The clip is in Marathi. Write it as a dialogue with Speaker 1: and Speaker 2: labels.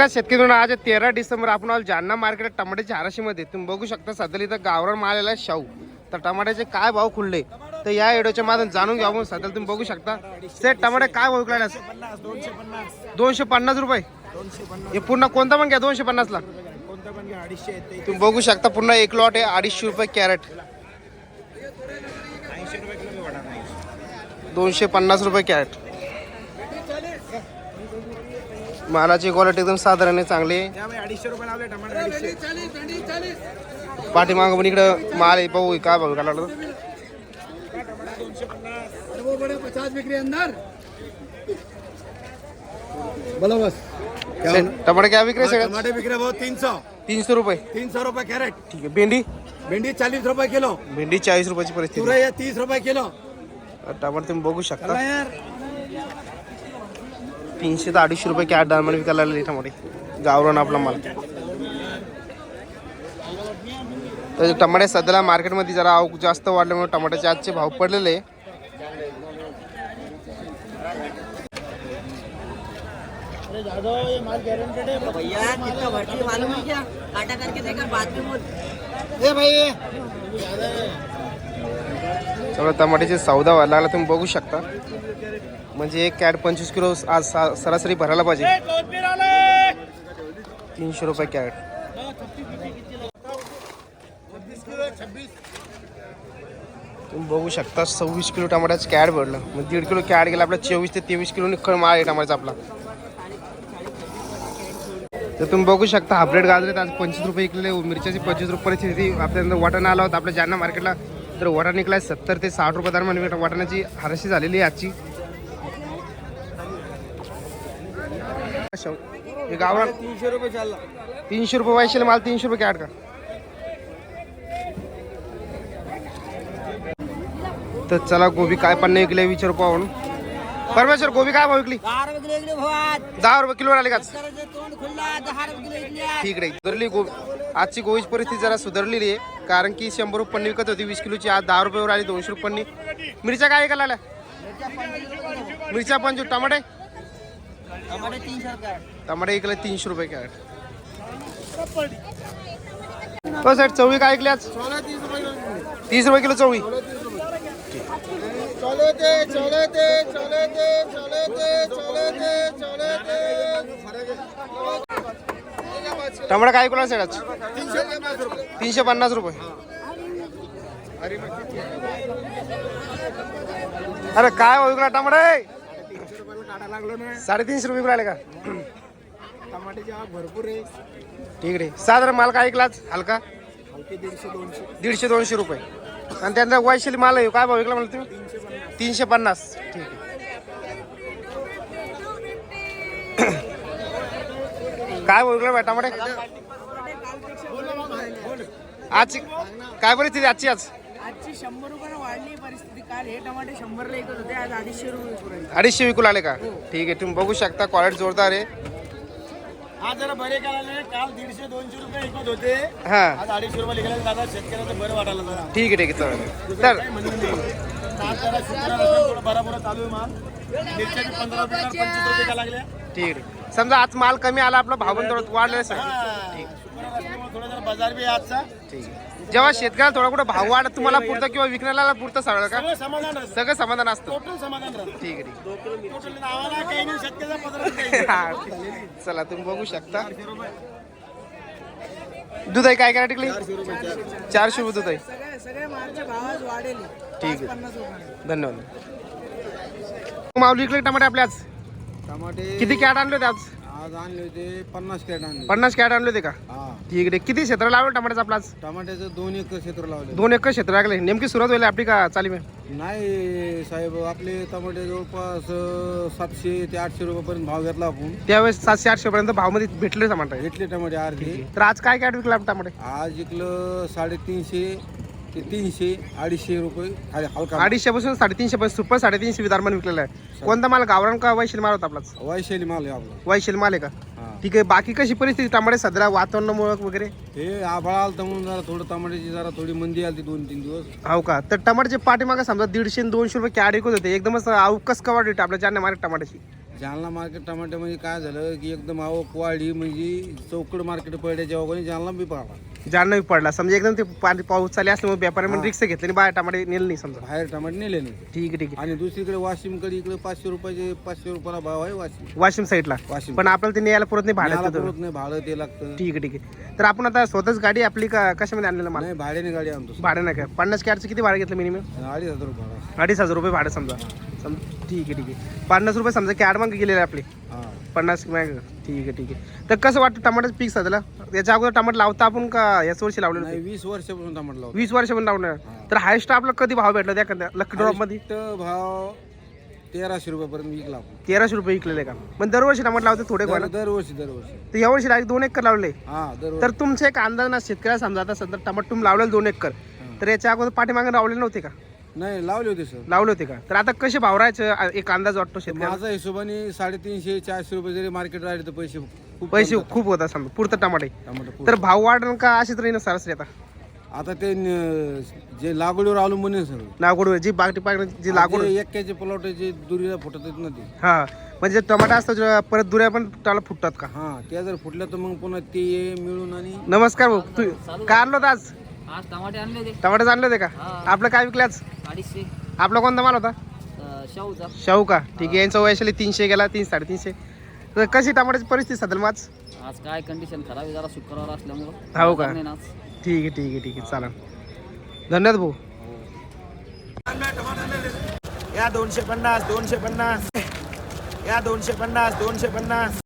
Speaker 1: नमस्कार शेतकरी आज आहे तेरा डिसेंबर आपण आलो जालना मार्केट टमाट्याच्या हाराशीमध्ये तुम्ही बघू शकता सध्या इथं गावरान माल आला आहे शाहू. तर टमाट्याचे काय भाव खुलले? तर या व्हिडिओच्या माध्यमातून जाणून घ्या आपण. सध्या तुम्ही बघू शकता. सेट टमाटे काय भाव विकला
Speaker 2: दोनशे पन्नास.
Speaker 1: दोनशे पन्नास रुपये? हे पुन्हा कोणता पण घ्या दोनशे पन्नासला. तुम्ही बघू शकता पुन्हा एक लॉट आहे अडीचशे रुपये कॅरेट. दोनशे पन्नास रुपये कॅरेट. मालाची क्वालिटी एकदम साधारण आहे चांगली
Speaker 2: अडीचशे रुपये लावले टमाटर अडीचशे.
Speaker 1: पाठीमागं पण इकडं माल आहे पाहू काय भाव विकायला लागला.
Speaker 2: दोनशे पन्नास
Speaker 3: वो बड़े पचास बिक्री अंदर बोलो बस.
Speaker 1: सेट, टमाटे क्या विक्री सगळ्यात?
Speaker 3: टमाटे रहे बहुत तीन सौ
Speaker 1: तीनशे रुपये.
Speaker 3: तीन सौ रुपये कैरेट.
Speaker 1: ठीक आहे भेंडी?
Speaker 3: भिंडी चालीस रुपये किलो.
Speaker 1: भेंडी चाळीस रुपयाची परिस्थिती.
Speaker 3: तीस रुपये किलो.
Speaker 1: टमाटे तुम्ही बघू शकता.
Speaker 3: यार.
Speaker 1: तीनशे ते अडीचशे रुपये कॅट डायमंड विकायला लागले टमाटे गावरान आपला माल. तर टमाटे सध्याला मार्केटमध्ये जरा आवक जास्त वाढल्यामुळे टमाट्याचे आजचे भाव पडलेले. आहे.
Speaker 4: भैया काटा
Speaker 1: सगळं टमाट्याचे सौदा व्हायला लागला तुम्ही बघू शकता. म्हणजे एक कॅट पंचवीस किलो आज सरासरी भरायला पाहिजे. तीनशे रुपये कॅरेट. तुम्ही बघू शकता सव्वीस किलो टमाट्याचं कॅड भरलं. मग दीड किलो कॅड गेला आपला चोवीस ते तेवीस किलो निखळ माल आहे टमाट्याचा आपला. तर तुम्ही बघू शकता हाब्रेड गाजरे आज पंचवीस रुपये विकलेले मिरच्याची पंचवीस रुपये परिस्थिती आपल्यानंतर वाटाणा आला होता आपल्या जालना मार्केटला तर वाटा निघलाय सत्तर ते साठ रुपये दरम्यान वाटाण्याची हराशी झालेली आहे आजची. हे गावरान
Speaker 3: तीनशे रुपये चालला.
Speaker 1: तीनशे रुपये वायशेल माल तीनशे रुपये कॅट का? तर चला गोबी काय पन्ने विकले विचारू पाहून. परमेश्वर गोबी काय भाव विकली?
Speaker 4: दहा रुपये किलो इकडे भावात.
Speaker 1: दहा रुपये किलो आले का?
Speaker 4: करायचं तोंड खुलला दहा रुपये किलो इकडे
Speaker 1: ठीक आहे सुधारली गोबी आजची गोबीची परिस्थिती जरा सुधारलेली आहे कारण की शंभर रुपये पन्नी विकत होती वीस किलोची आज दहा रुपयावर आली दोनशे रुपये पन्नी मिरच्या काय विकायला आल्या मिरच्या पंचवीस टमाटे?
Speaker 4: टमाटे तीनशे रुपये.
Speaker 1: टमाटे विकले तीनशे रुपये कॅरेट. हो साहेब चवळी काय ऐकली आज? तीस रुपये किलो चवळी.
Speaker 3: चले ते चले ते चले ते चले ते चले ते चले ते
Speaker 1: टमाटा काय ऐकला साहेब आज
Speaker 3: तीनशे पन्नास रुपये.
Speaker 1: अरे काय हो विकला टमाटे साडेतीनशे रुपये विकला का?
Speaker 2: भरपूर आहे.
Speaker 1: ठीक आहे. साधारण माल काय ऐकलाच हलका?
Speaker 2: दीडशे दोनशे.
Speaker 1: दीडशे दोनशे रुपये. आणि त्यांचा वैशाली माल आहे. काय भाव विकला मला तुम्ही? तीनशे पन्नास. ठीक आहे. काय विकला टमाटे? आज काय परिस्थिती आजची आज?
Speaker 4: आजची शंभर रुपयानं वाढली परिस्थिती. काल हे टमाटे शंभरला होते आज अडीचशे रुपये.
Speaker 1: अडीचशे विकू आले का? ठीक आहे तुम्ही बघू शकता क्वालिटी जोरदार आहे.
Speaker 2: आज जरा बरे करायला काल दीडशे दोनशे रुपये विकत होते.
Speaker 1: हा.
Speaker 2: आज अडीचशे रुपये दादा शेतकऱ्याचं बरं वाटायला जरा
Speaker 1: ठीक आहे ठीक आहे चालेल. तर ठीक आहे. समजा आज माल कमी आला आपला भाव पण थोडं वाढलेला सर
Speaker 2: हा, बाजार बी आजचा.
Speaker 1: ठीक आहे. जेव्हा शेतकऱ्याला थोडा कुठं भाव वाढत तुम्हाला पुरतं किंवा विकण्याला पुरतं सगळं का?
Speaker 2: सगळं समाधान राहतं.
Speaker 1: सगळं समाधान असतं.
Speaker 2: टोटल समाधान राहतं.
Speaker 1: ठीक आहे ठीक आहे. हा. चला तुम्ही बघू शकता. दूध आहे काय काय टिकली? चारशे रुपये दूध आहे. ठीक आहे. धन्यवाद. माऊली विकले टमाटे आपले आज.
Speaker 3: टमाटे
Speaker 1: किती कॅट आणले होते आज?
Speaker 3: आज आणले होते पन्नास कॅट आणले.
Speaker 1: पन्नास कॅट आणले होते का?
Speaker 3: हा.
Speaker 1: ठीक आहे. किती क्षेत्र लावलं टमाट्याचं आपलं आज?
Speaker 3: टमाट्याचं दोन एकर क्षेत्र लावले.
Speaker 1: दोन एकर क्षेत्र लागले. नेमकी सुरुवात होईल आपली का चाली में
Speaker 3: नाही साहेब आपले टमाटे जवळपास अं, सातशे ते आठशे रुपयापर्यंत भाव घेतला आपण.
Speaker 1: त्यावेळेस सातशे आठशे पर्यंत भावमध्ये भेटले टमाटे
Speaker 3: घेतले टमाटे अर्धे.
Speaker 1: तर आज काय कॅट विकला टमाटे?
Speaker 3: आज इकलं साडेतीनशे ते तीनशे अडीचशे रुपये. खाली हलका.
Speaker 1: अडीचशे पासून साडेतीनशे पर्यंत सुपर साडेतीनशे विधारमान विकलेला आहे. कोणता माल? गावरान का वैशील माल होता आपलाच?
Speaker 3: वैशाली माल आहे आपला.
Speaker 1: वैशील माल आहे का? ठीक आहे बाकी कशी परिस्थिती? टमाटे सध्या वातावरणामुळे वगैरे?
Speaker 3: हे आभाळ आलं म्हणून जरा थोडं टमाट्याची जरा थोडी मंदी आली दोन तीन दिवस.
Speaker 1: हो का? तर टमाट्याचे पाठीमागे समजा दीडशे आणि दोनशे रुपये कॅड विकत होते. एकदमच अवकस का वाढली आपल्या जाण्या मार्केट टमाट्याची?
Speaker 3: जालना मार्केट टमाट्यामध्ये काय झालं की एकदम आवक वाढली म्हणजे चौकड मार्केट पडल्याच्या अगोदर जालना बी पाहा
Speaker 1: बी पडला. समजा एकदम ते पाणी पाऊस चालले असल्यामुळे व्यापाऱ्यांनी रिक्षा घेतली आणि बाहेर टमाटे नेले नाही समजा.
Speaker 3: बाहेर टमाटे नेले नाही.
Speaker 1: ठीक आहे ठीक आहे.
Speaker 3: आणि दुसरीकडे वाशिमकडे इकडे पाचशे रुपयाचे पाचशे रुपयाला भाव आहे वाशिम.
Speaker 1: वाशिम साईडला
Speaker 3: वाशिम
Speaker 1: पण आपल्याला ते न्यायला पुरत नाही भाड्यात
Speaker 3: पुरत नाही भाडं ते लागतं.
Speaker 1: ठीक आहे ठीक आहे. तर आपण आता स्वतःच गाडी आपली का कशामध्ये आणलेलं मला?
Speaker 3: नाही भाड्याने गाडी आणतो
Speaker 1: भाडं नाही का? पन्नास कॅरचं किती भाडं घेतलं मिनिमम
Speaker 3: अडीच हजार रुपये भाडं.
Speaker 1: अडीच हजार रुपये भाडं समजा. समजा ठीक आहे ठीक आहे. पन्नास रुपये समजा कॅड मग गेलेले आपले.
Speaker 3: हा.
Speaker 1: पन्नास मग. ठीक आहे ठीक आहे. तर कसं वाटतं टमाट्याचं पीक सध्याला? याच्या अगोदर टमाटर लावता आपण का याच वर्षी लावलेलं
Speaker 3: नाही? वीस वर्षापासून टमाटर लावतो.
Speaker 1: वीस वर्ष पण लावणार तर हायस्ट आपला कधी भाव भेटला त्या एखाद्या लकी
Speaker 3: ड्रॉपमध्ये? भाव तेराशे रुपयापर्यंत विकला आपण.
Speaker 1: तेराशे रुपये विकलेले का? पण दरवर्षी टमाटर लावते थोडे
Speaker 3: दर दरवर्षी दरवर्षी.
Speaker 1: तर यावर्षी डायरेक्ट दोन एकर लावले.
Speaker 3: हा दरवर्षी.
Speaker 1: तर तुमचा एक अंदाज ना शेतकऱ्याला समजा आता सध्या टमाटर तुम्ही लावलेलं दोन एकर. तर याच्या अगोदर पाठीमागे लावले नव्हते का?
Speaker 3: नाही लावले होते सर.
Speaker 1: लावले होते का? तर आता कसे भाव राहायचं एक अंदाज वाटतो शेतकऱ्याला?
Speaker 3: माझ्या हिशोबाने साडेतीनशे चारशे रुपये जरी मार्केट राहिले तर पैसे
Speaker 1: पैसे. खूप होता समजा. पुरतं टमाटे.
Speaker 3: टमाटर.
Speaker 1: तर भाव वाढण का अशीच राहील सरासरी आता?
Speaker 3: आता ते न- जे लागवडीवर अवलंबून आहे सर
Speaker 1: लागवड जी बागटी पाग जी लागवड
Speaker 3: जे एक्क्याचे प्लॉट जे दुरीला फुटत आहेत ना ते.
Speaker 1: हा. म्हणजे टमाटा असतो जो परत दुऱ्या पण त्याला फुटतात का?
Speaker 3: हा त्या जर फुटल्या तर मग पुन्हा ते मिळून आणि
Speaker 1: नमस्कार भाऊ तू काय आणलं होतं आज?
Speaker 5: आज टमाटे आणले होते
Speaker 1: टमाटे आणले होते का? आपलं काय विकल्याच
Speaker 5: अडीचशे.
Speaker 1: आपला कोणता माल होता?
Speaker 5: शाहूचा.
Speaker 1: शाहू का? ठीक आहे यांचं वयशाली तीनशे गेला तीन साडेतीनशे. तर कशी टमाट्याची परिस्थिती सध्या माझ
Speaker 5: आज? काय कंडिशन खराब आहे जरा शुक्रवार असल्यामुळं.
Speaker 1: हो का?
Speaker 5: नाही ना आज.
Speaker 1: ठीक आहे ठीक आहे ठीक आहे. चालेल. धन्यवाद भाऊ.
Speaker 2: या दोनशे पन्नास दोनशे पन्नास. या दोनशे पन्नास दोनशे पन्नास.